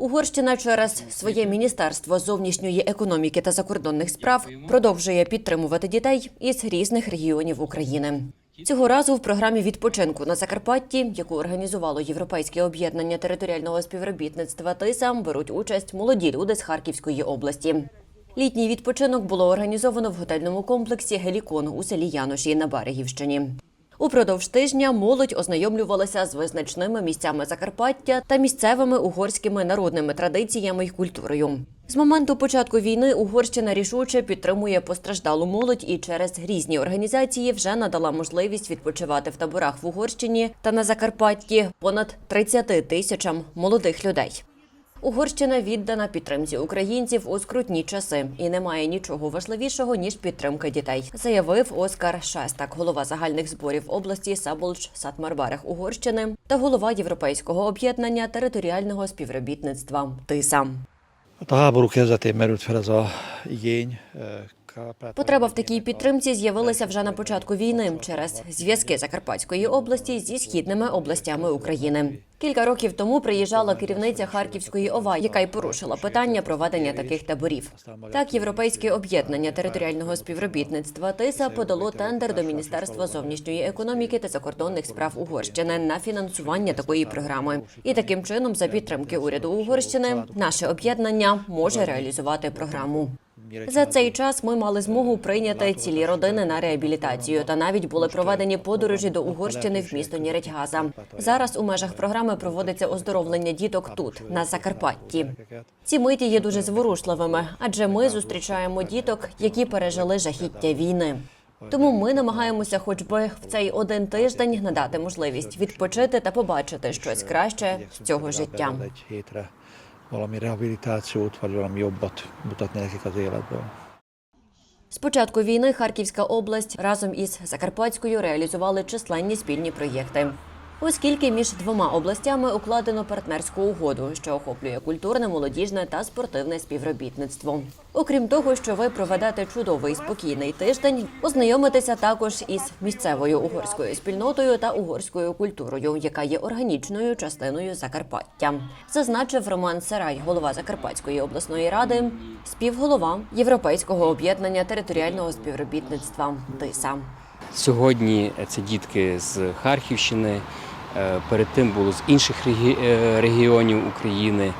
Угорщина через своє міністерство зовнішньої економіки та закордонних справ продовжує підтримувати дітей із різних регіонів України. Цього разу в програмі відпочинку на Закарпатті, яку організувало Європейське об'єднання територіального співробітництва ТИСА, беруть участь молоді люди з Харківської області. Літній відпочинок було організовано в готельному комплексі Гелікон у селі Яноші на Берегівщині. Упродовж тижня молодь ознайомлювалася з визначними місцями Закарпаття та місцевими угорськими народними традиціями й культурою. З моменту початку війни Угорщина рішуче підтримує постраждалу молодь і через різні організації вже надала можливість відпочивати в таборах в Угорщині та на Закарпатті понад 30 тисячам молодих людей. Угорщина віддана підтримці українців у скрутні часи і немає нічого важливішого ніж підтримка дітей, заявив Оскар Шестак, голова загальних зборів області Саболч Сатмарбарех Угорщини та голова Європейського об'єднання територіального співробітництва ТИСА. A háború kezdetén merült fel ez a igény. Потреба в такій підтримці з'явилася вже на початку війни через зв'язки Закарпатської області зі східними областями України. Кілька років тому приїжджала керівниця Харківської ОВА, яка й порушила питання проведення таких таборів. Так, європейське об'єднання територіального співробітництва ТИСА подало тендер до Міністерства зовнішньої економіки та закордонних справ Угорщини на фінансування такої програми. І таким чином, за підтримки уряду Угорщини, наше об'єднання може реалізувати програму. За цей час ми мали змогу прийняти цілі родини на реабілітацію, та навіть були проведені подорожі до Угорщини в місто Нєретьгаза. Зараз у межах програми проводиться оздоровлення діток тут, на Закарпатті. Ці миті є дуже зворушливими, адже ми зустрічаємо діток, які пережили жахіття війни. Тому ми намагаємося, хоч би в цей один тиждень надати можливість відпочити та побачити щось краще з цього життя. Valami rehabilitációt, vagy valami jobbat mutatni. З початку війни Харківська область разом із Закарпатською реалізували численні спільні проєкти. Оскільки між двома областями укладено партнерську угоду, що охоплює культурне, молодіжне та спортивне співробітництво. Окрім того, що ви проведете чудовий спокійний тиждень, ознайомитеся також із місцевою угорською спільнотою та угорською культурою, яка є органічною частиною Закарпаття, зазначив Роман Сарай, голова Закарпатської обласної ради, співголова Європейського об'єднання територіального співробітництва ТИСА. Сьогодні це дітки з Харківщини, перед тим було з інших е, регіонів України.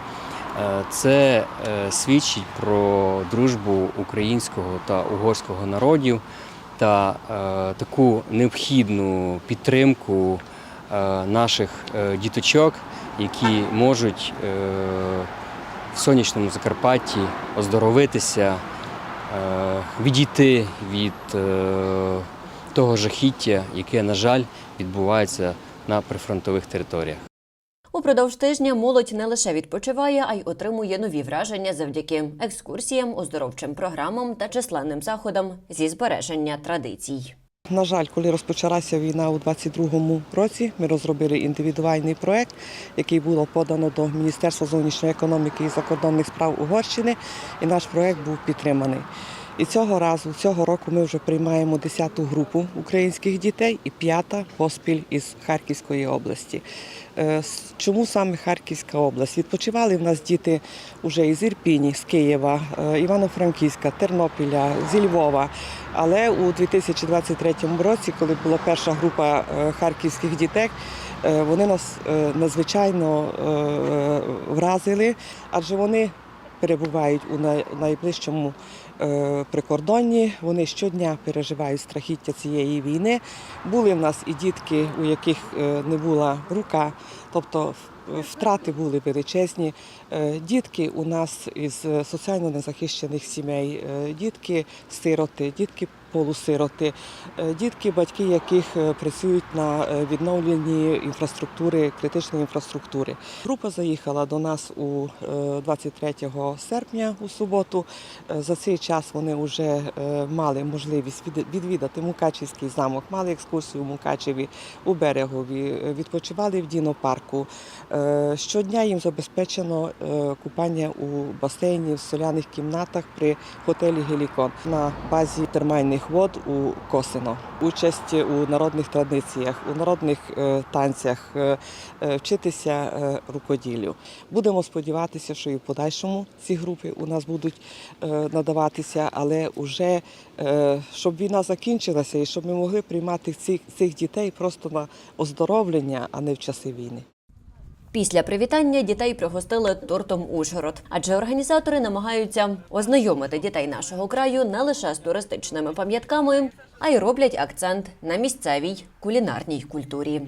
Е, Це е, свідчить про дружбу українського та угорського народів та е, таку необхідну підтримку е, наших е, діточок, які можуть е, в сонячному Закарпатті оздоровитися, е, відійти від е, того жахіття, яке, на жаль, відбувається на прифронтових територіях. Упродовж тижня молодь не лише відпочиває, а й отримує нові враження завдяки екскурсіям, оздоровчим програмам та численним заходам зі збереження традицій. На жаль, коли розпочалася війна у 22-му році, ми розробили індивідуальний проект, який було подано до Міністерства зовнішньої економіки і закордонних справ Угорщини, і наш проект був підтриманий. І цього разу, цього року, ми вже приймаємо 10-ту групу українських дітей і п'ята поспіль із Харківської області. Е, Чому саме Харківська область? Відпочивали в нас діти вже із Ірпіні, з Києва, е, Івано-Франківська, Тернопіля, зі Львова. Але у 2023 році, коли була перша група е, харківських дітей, вони нас надзвичайно вразили, адже вони перебувають у найближчому прикордонні. Вони щодня переживають страхіття цієї війни. Були в нас і дітки, у яких е, не була рука, тобто втрати були величезні. Е, Дітки у нас із соціально незахищених сімей, е, дітки сироти, дітки полусироти, е, дітки, батьки яких працюють на відновленні інфраструктури, критичної інфраструктури. Група заїхала до нас у е, 23 серпня у суботу. За цей час вони вже мали можливість відвідати Мукачівський замок, мали екскурсію в Мукачеві, у Берегові, відпочивали в Дінопарку. Е, Щодня їм забезпечено е, купання у басейні в соляних кімнатах при готелі Гелікон на базі термальних вод у Косино, участь у народних традиціях, у народних е, танцях, вчитися рукоділлю. Будемо сподіватися, що і в подальшому ці групи у нас будуть надаватися, але вже щоб війна закінчилася і щоб ми могли приймати цих, цих дітей просто на оздоровлення, а не в часи війни. Після привітання дітей пригостили тортом Ужгород, адже організатори намагаються ознайомити дітей нашого краю не лише з туристичними пам'ятками, а й роблять акцент на місцевій кулінарній культурі.